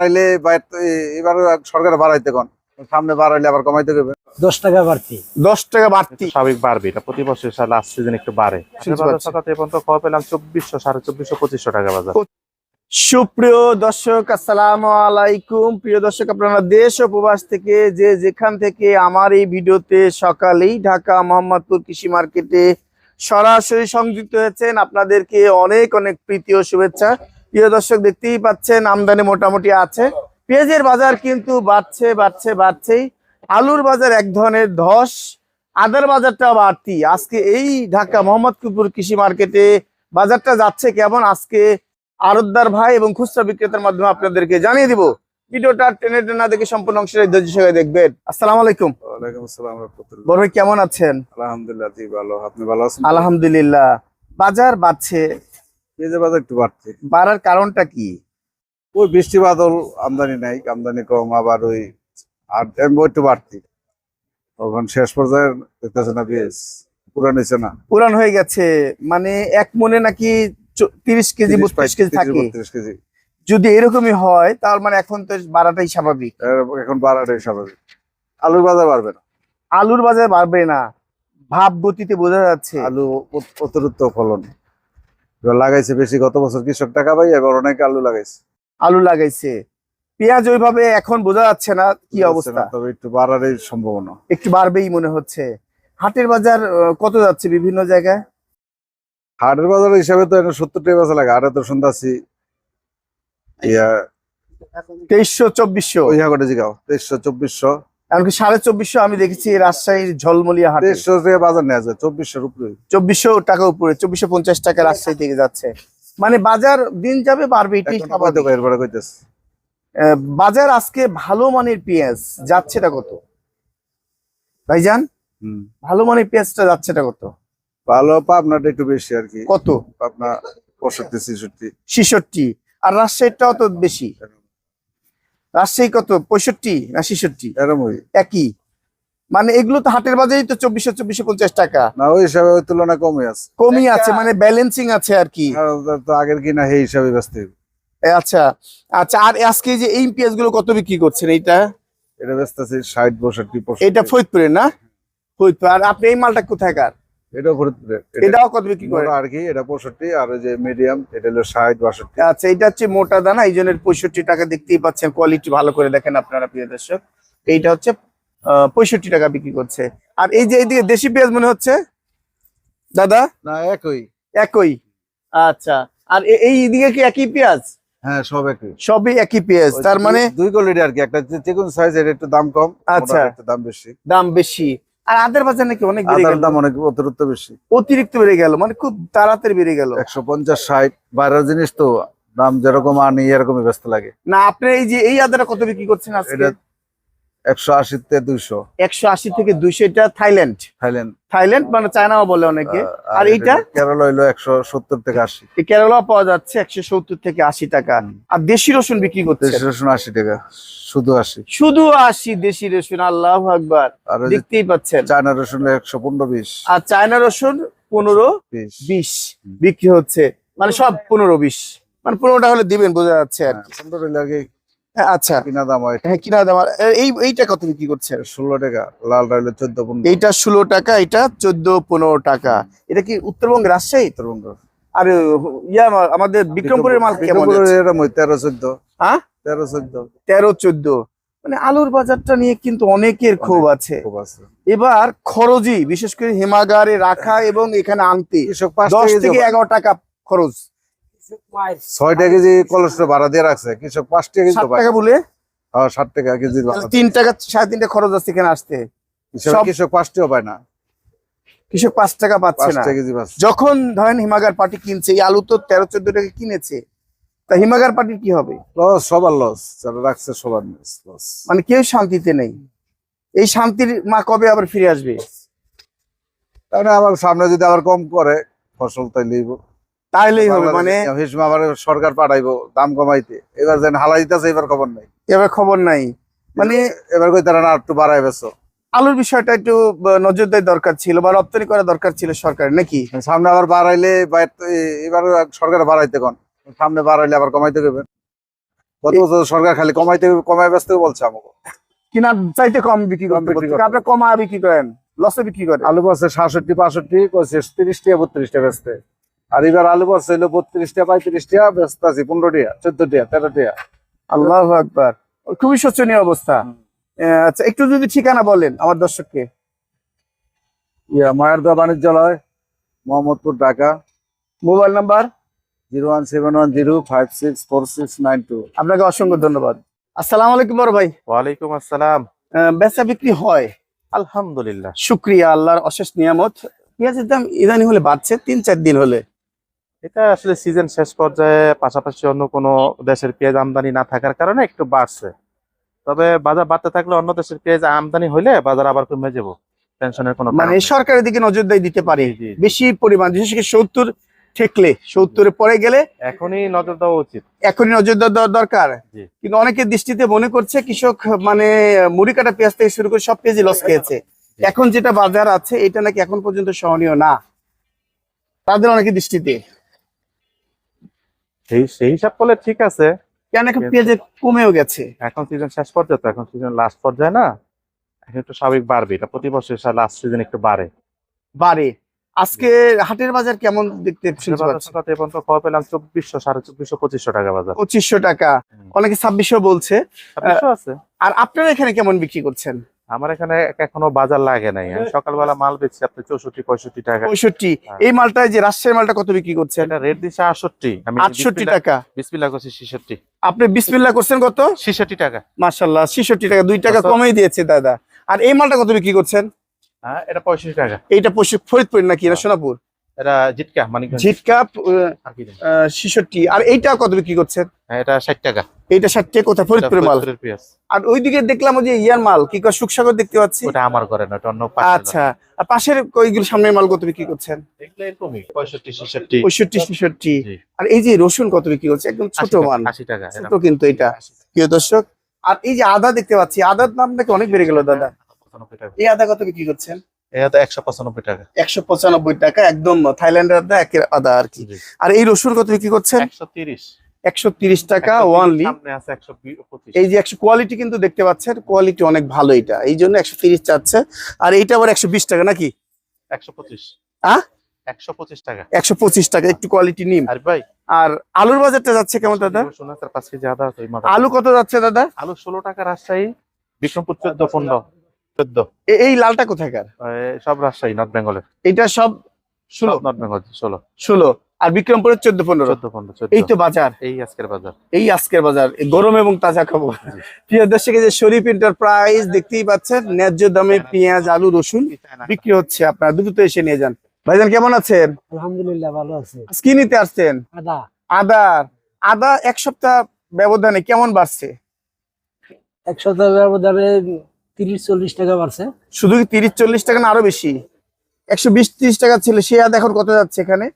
বাড়াইলে এবার সরকার বাড়াইতে কোন? সামনে বাড়াইলে আবার কমাইতে হবে দশ টাকা বাড়তি। দশ টাকা বাড়তি। স্বাভাবিক বাড়বে এটা প্রতি বছর লাস্ট সিজন একটু বাড়ে। এ পর্যন্ত খবর পেলাম চব্বিশশো সাড়ে চব্বিশশো পঁচিশশো টাকা বাজার। সুপ্রিয় দর্শক আসসালামু আলাইকুম। প্রিয় দর্শক আপনারা দেশ ও প্রবাস থেকে যে যেখান থেকে আমার এই ভিডিওতে সকালেই ঢাকা মোহাম্মদপুর কৃষি মার্কেটে সরাসরি সংযুক্ত হয়েছেন আপনাদেরকে অনেক অনেক প্রীতি ও শুভেচ্ছা। প্রিয় দর্শক দেখতেই পাচ্ছেন আমদানি মোটামুটি আছে। পেঁয়াজের বাজার কিন্তু বাড়ছে বাড়ছে বাড়ছেই। আলুর বাজার এক ধরনের ধস আদার বাজারটা বাড়তি। আজকে এই ঢাকা মোহাম্মদপুর কৃষি মার্কেটে বাজারটা যাচ্ছে কেমন? আজকে আরতদার ভাই এবং খুচরা বিক্রেতার মাধ্যমে আপনাদেরকে জানিয়ে দিব। ভিডিওটা টেনে টেনে দেখে সম্পূর্ণ অংশের ধৈর্য সঙ্গে দেখবেন। আসসালাম আলাইকুম। ওয়ালাইকুম আসসালাম রাহমাতুল্লাহ। বড় ভাই কেমন আছেন? আলহামদুলিল্লাহ জি ভালো। আপনি ভালো আছেন? আলহামদুলিল্লাহ। বাজার বাড়ছে পেঁয়াজের বাজার একটু বাড়ছে। বাড়ার কারণটা কি? ওই বৃষ্টি বাদল আমদানি নাই আমদানি কম আবার ওই আর একটু বাড়তি তখন শেষ পর্যায়ে দেখতেছে না পেঁয়াজ পুরান হয়েছে না। পুরান হয়ে গেছে মানে এক মনে নাকি তিরিশ কেজি বত্রিশ কেজি থাকে। 32 কেজি। যদি এরকমই হয় তাহলে মানে এখন তো বাড়াটাই স্বাভাবিক। এখন বাড়াটাই স্বাভাবিক। আলুর বাজার বাড়বে না। আলুর বাজার বাড়বে না। ভাব গতিতে বোঝা যাচ্ছে। আলু অতিরিক্ত ফলন। লাগাইছে বেশি গত বছর কৃষক টাকা পাই এবার অনেক আলু লাগাইছে। আলু লাগাইছে। পেঁয়াজ ওইভাবে এখন বোঝা যাচ্ছে না কি অবস্থা। তবে একটু বাড়ার সম্ভাবনা। একটু বাড়বেই মনে হচ্ছে। হাটের বাজার কত যাচ্ছে বিভিন্ন জায়গায়? হাটের বাজার হিসাবে তো এটা সত্তর টাকা বেচা লাগে হাটে তো শুনতাছি ইয়া তেইশশো চব্বিশশো। ওই হাগটে জিগাও তেইশশো চব্বিশশো। এমনকি সাড়ে চব্বিশশো আমি দেখেছি রাজশাহীর ঝলমলিয়া হাটে। বাজার নেওয়া যায় চব্বিশশোর উপরে। চব্বিশশো টাকা উপরে চব্বিশশো পঞ্চাশ টাকা রাজশাহী থেকে যাচ্ছে। মানে বাজার দিন যাবে বাড়বে আহ, বাজার আজকে ভালো মানের পেঁয়াজ যাচ্ছেটা কত? ভাইজান? হুম। ভালো মানের পেঁয়াজটা যাচ্ছেটা কত? ভালো পাবনাটা একটু বেশি আর কি। কত? পাবনা পঁয়ষট্টি ছেষট্টি। ছিষট্টি। আর রাজশাহীটাও তো বেশি। রাজশাহী কত? পঁয়ষট্টি না ছেষট্টি? একই। মানে এগুলো তো হাটের বাজারেই তো চব্বিশশো চব্বিশশো পঞ্চাশ টাকা। না ওই হিসাবে ওই তুলনায় কমে আছে। কমই আছে মানে ব্যালেন্সিং আছে আর কি। তো আগের কিনা সেই হিসাবে ব্যস্ত। এ, আচ্ছা। আচ্ছা আর আজকে যে এই পেঁয়াজগুলো কত বিক্রি করছেন এইটা? এটা ব্যস্ত আছে ষাট পঁয়ষট্টি। এটা ফরিদপুরের না? ফরিদপুর। আর আপনি এই মালটা কোথাকার? এটাও ফরিদপুরে এটাও কত বিক্রি আর কি এটা পঁয়ষট্টি আর যে মিডিয়াম এটা হলো ষাট বাষট্টি। আচ্ছা এটা হচ্ছে মোটা দানা টাকা দেখতেই পাচ্ছেন কোয়ালিটি ভালো করে দেখেন আপনারা প্রিয় দর্শক। এইটা হচ্ছে পঁয়ষট্টি টাকা বিক্রি করছে। আর এই যে এইদিকে দেশি পেঁয়াজ মনে হচ্ছে? দাদা? না একই। একই। আচ্ছা আর এই দিকে কি একই পেঁয়াজ? হ্যাঁ সব একই। সবই একই পেঁয়াজ তার মানে দুই কোয়ালিটি আর কি একটা চিকন সাইজ এর একটু দাম কম আচ্ছা। একটু দাম বেশি। দাম বেশি। আর আদের বাজার নাকি অনেক আদার দাম অনেক অতিরিক্ত বেশি। অতিরিক্ত বেড়ে গেল মানে খুব তাড়াতাড়ি বেড়ে গেল। একশো পঞ্চাশ ষাট বাইরের জিনিস তো দাম যেরকম আনি এরকমই ব্যস্ত লাগে। না আপনি এই যে এই আদাটা কত বিক্রি করছেন আজকে? একশো আশিতে দুইশো। একশো আশি থেকে দুইশো এটা থাইল্যান্ড। থাইল্যান্ড। থাইল্যান্ড মানে চায়নাও বলে অনেকে। আর এইটা? কেরলা হইল একশো সত্তর থেকে আশি। কেরালা পাওয়া যাচ্ছে একশো সত্তর থেকে আশি টাকা। আর দেশি রসুন বিক্রি দেশি রসুন আশি টাকা শুধু আশি। শুধু আশি দেশি রসুন আল্লাহ আকবার। দেখতেই পাচ্ছেন। চায়না রসুন একশো পনেরো বিশ। আর চায়না রসুন পনেরো বিশ। বিশ বিক্রি হচ্ছে। মানে সব পনেরো বিশ। মানে পনেরোটা হলে দিবেন বোঝা যাচ্ছে আর কি। হ্যাঁ, হ্যাঁ, আচ্ছা। কিনা দাম হয় হ্যাঁ। কিনা দাম এই এইটা কত বিক্রি করছে? ষোলো টাকা। লাল চোদ্দ পনেরো। এইটা ষোলো টাকা এটা চোদ্দ পনেরো টাকা। এটা কি উত্তরবঙ্গ রাজশাহী? উত্তরবঙ্গ। আর ইয়া আমাদের বিক্রমপুরের মাল কেমন তেরো চোদ্দ। হ্যাঁ? তেরো চোদ্দ। তেরো চোদ্দ। মানে আলুর বাজারটা নিয়ে কিন্তু অনেকের ক্ষোভ আছে। খুব আছে। এবার খরচই বিশেষ করে হিমাগারে রাখা এবং এখানে আনতে। দশ থেকে এগারো টাকা খরচ। ছয় টাকা কেজি কোলেস্ট্রল ভাড়া দিয়ে রাখছে। কৃষক পাঁচ টাকা কেজি টাকা বলে? হ্যাঁ, ষাট টাকা কেজি তিন টাকা সাড়ে খরচ আছে এখানে আসতে। কৃষক সব- পাঁচ টাকা পায় না। কৃষক পাঁচ টাকা পাচ্ছে না। যখন ধরেন হিমাগার পার্টি কিনছে এই আলু তো তেরো চোদ্দ টাকা কিনেছে। তা হিমাগার পার্টির কি হবে? লস সবার লস। যারা রাখছে সবার লস মানে কেউ শান্তিতে নেই। এই শান্তির মা কবে আবার ফিরে আসবে? তাহলে আবার সামনে যদি আবার কম করে ফসল তাইলেই তাইলেই হবে মানে আবার সরকার পাঠাইবো দাম কমাইতে। এবার যেন হালাই দিতেছে এবার খবর নাই। এবার খবর নাই। মানে এবার কই তারা না একটু বাড়াই বেছো আলুর বিষয়টা একটু আহ, নজরদারি দরকার ছিল বা রপ্তানি করা দরকার ছিল সরকারের নাকি? সামনে আবার বাড়াইলে এবার সরকার বাড়াইতে কোন? সামনে বাড়াইলে আবার কমাইতে দেবেন গত বছর সরকার খালি কমাইতে কমাই ব্যস্ত বলছে আমাকে। কিনা চাইতে কম বিক্রি করতে। আপনার কমা বিক্রি করেন লসে বিক্রি করেন আলু পড়ছে সাতষট্টি পাঁষট্টি কইছে তিরিশ টাকা বত্রিশ টাকা বেচতে। আর এবার আলু পড়ছে হলো বত্রিশ টাকা পঁয়ত্রিশ টাকা বেচতে আছি পনেরো টাকা চোদ্দ টাকা তেরো টাকা আল্লাহ আকবার। খুবই শোচনীয় অবস্থা। আচ্ছা একটু যদি ঠিকানা বলেন আমার দর্শককে। ইয়া মায়ের দা বাণিজ্যালয় Mohammadpur Dhaka. Mobile number? Zero one seven one zero five six four six nine two. আপনাকে অসংখ্য ধন্যবাদ। আসসালাম আলাইকুম বড় ভাই। ওয়ালাইকুম আসসালাম। আহ, বেচা বিক্রি হয়। আলহামদুলিল্লাহ। শুক্রিয়া আল্লাহর অশেষ নিয়ামত। পেঁয়াজের দাম ইদানি হলে বাড়ছে তিন চার দিন হলে। এটা আসলে সিজন শেষ পর্যায়ে পাশাপাশি অন্য কোনো দেশের পেঁয়াজ আমদানি না থাকার কারণে একটু বাড়ছে। তবে বাজার বাড়তে থাকলে অন্য দেশের পেঁয়াজ আমদানি হইলে বাজার আবার কমে যাব। টেনশনের কোনো মানে সরকারের দিকে নজরদারি দিতে পারে। বেশি পরিমাণ বিশেষ করে সত্তর ঠেকলে সত্তরে পরে গেলে এখনই নজর দেওয়া উচিত। এখনই নজর দেওয়া দরকার। কিন্তু অনেকের দৃষ্টিতে মনে করছে কৃষক মানে মুড়ি কাটা পেঁয়াজ থেকে শুরু করে সব পেঁয়াজই লস খেয়েছে। এখন যেটা বাজার আছে এটা নাকি এখন পর্যন্ত সহনীয় না? তাদের অনেকের দৃষ্টিতে। সেই সেই হিসাব করলে ঠিক আছে। কেন এখন পেঁয়াজের কমেও গেছে? এখন সিজন শেষ পর্যায়ে তো এখন সিজন লাস্ট পর্যায়ে না এখন একটু স্বাভাবিক বাড়বে। এটা প্রতি বছর লাস্ট সিজন একটু বাড়ে। বাড়ে। আজকে হাটের বাজার কেমন দেখতে পর্যন্ত খবর পেলাম চব্বিশশো সাড়ে চব্বিশশো পঁচিশশো টাকা বাজার। পঁচিশশো টাকা। অনেকে ছাব্বিশশো বলছে। আর আপনারা এখানে কেমন বিক্রি করছেন? আমার এখানে এখনও বাজার লাগে নাই। আমি সকালবেলা মাল বেচছি আপনি চৌষট্টি পঁয়ষট্টি টাকা। পঁয়ষট্টি। হ্যাঁ। এই মালটা যে রাজশাহীর মালটা কত বিক্রি করছেন? এটা রেট দিচ্ছে আটষট্টি। আমি আটষট্টি টাকা। বিসমিল্লা করছি ছেষট্টি। আপনি বিসমিল্লা করছেন কত? ছেষট্টি টাকা। মাশাল্লাহ ছেষট্টি টাকা। দুই টাকা? কমেই দিয়েছে দাদা। আর এই মালটা কত বিক্রি করছেন? হ্যাঁ এটা পঁয়ষট্টি টাকা। এইটা ফরিদপুর নাকি? না সোনাপুর? এটা জিটকা মানিকগঞ্জ। ঝিটকা কি আর এইটা কত বিক্রি করছেন? হ্যাঁ, এটা ষাট টাকা। ষাট টাকা কোথায়? ফরিদপুরের মাল? আর ওইদিকে দেখলাম যে ইয়ার মাল কি কয় সুখসাগর দেখতে পাচ্ছি? ওটা আমার ঘরে না অন্য আচ্ছা আর পাশের সামনের মাল কত বিক্রি করছেন। এগুলো এরকমই পঁয়ষট্টি ছেষট্টি। পঁয়ষট্টি ছেষট্টি। জি। আর এই যে রসুন কত বিক্রি করছে? একদম ছোট মাল। আশি টাকা ছোট কিন্তু এটা। প্রিয় দর্শক আর এই যে আদা দেখতে পাচ্ছি আদার দাম নাকি অনেক বেড়ে গেল দাদা? এই আদা কত বিক্রি করছেন? একশো পঁচানব্বই টাকা। একশো পঁচানব্বই টাকা একদম থাইল্যান্ডের আদা আদা আর কি। আর এই রসুন কত বিক্রি করছেন? একশো তিরিশ। একশো তিরিশ টাকা ওয়ানলি এই যে একশো কোয়ালিটি কিন্তু দেখতে পাচ্ছেন কোয়ালিটি অনেক ভালো এটা। এই জন্য একশো তিরিশ চাচ্ছে। আর এইটা আবার একশো বিশ টাকা নাকি? একশো পঁচিশ। আহ? একশো পঁচিশ টাকা। একশো পঁচিশ টাকা একটু কোয়ালিটি নিম আর ভাই আর আলুর বাজারটা যাচ্ছে কেমন দাদা? ওই মাথা আলু কত যাচ্ছে দাদা? আলু ষোলো টাকা রাজশাহী বিক্রমপুর চোদ্দ পনেরো। চোদ্দ। এই লালটা কোথাকার? সব রাজশাহী নর্থ বেঙ্গলের। এটা সব ষোলো? নর্থ বেঙ্গল ষোলো। ষোলো। আর বিক্রমপুরের চোদ্দ পনেরো। চোদ্দ পনেরো এই তো বাজার। এই আজকের বাজার। এই আজকের বাজার। গরম এবং তাজা খবর। প্রিয় দর্শক এই যে শরীফ এন্টারপ্রাইজ দেখতেই পাচ্ছেন ন্যায্য দামে পেঁয়াজ আলু রসুন বিক্রি হচ্ছে। আপনারা দ্রুত এসে নিয়ে যান। ভাইজান কেমন আছেন? আলহামদুলিল্লাহ ভালো আছে। কি নিতে আসছেন? আদা। আদার আদা এক সপ্তাহ ব্যবধানে কেমন বাড়ছে? এক সপ্তাহ ব্যবধানে তিরিশ চল্লিশ টাকা বাড়ছে। শুধু কি তিরিশ চল্লিশ টাকা না আরও বেশি? একশো বিশ ত্রিশ টাকা ছিল। সে আদা এখন কত যাচ্ছে এখানে?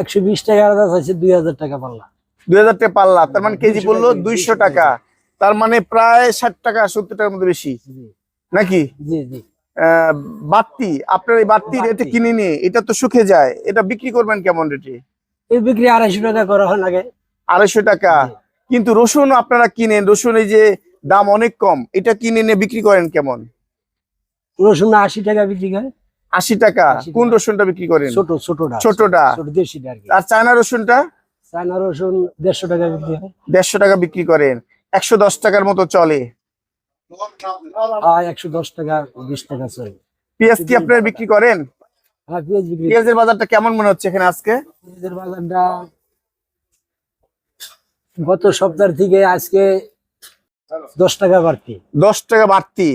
একশো বিশ টাকা আদা চাইছে দুই হাজার টাকা পাল্লা। দুই হাজার টাকা পাল্লা তার মানে কেজি 200 বলল দুইশো 200 টাকা। তার মানে প্রায় ষাট টাকা সত্তর টাকার মধ্যে বেশি। নাকি? জি জি। বাড়তি আপনার এই বাড়তি রেটে কিনে নিয়ে এটা তো শুকে যায়। এটা বিক্রি করবেন কেমন রেটে? এই বিক্রি আড়াইশো টাকা করা হয় আগে। আড়াইশো টাকা। কিন্তু রসুন আপনারা কিনেন রসুন এই যে দাম অনেক কম এটা কিনে নিয়ে বিক্রি করেন কেমন? রসুন আশি টাকা বিক্রি করে। আশি টাকা। 80 কোন রসুনটা বিক্রি করেন? ছোট ছোটটা। ছোটটা। দেশিটা আর চায়না রসুনটা? চায়না রসুন দেড়শো টাকা বিক্রি দেড়শো টাকা বিক্রি করেন। একশো দশ টাকার মতো চলে। একশো দশ টাকা বিশ টাকা চলে। পেঁয়াজ কি আপনারা বিক্রি করেন? আর পেঁয়াজের বাজারটা কেমন মনে হচ্ছে এখানে আজকে? পেঁয়াজের বাজারটা গত সপ্তাহ থেকে আজকে দশ টাকা বাড়তি। দশ টাকা বাড়তি।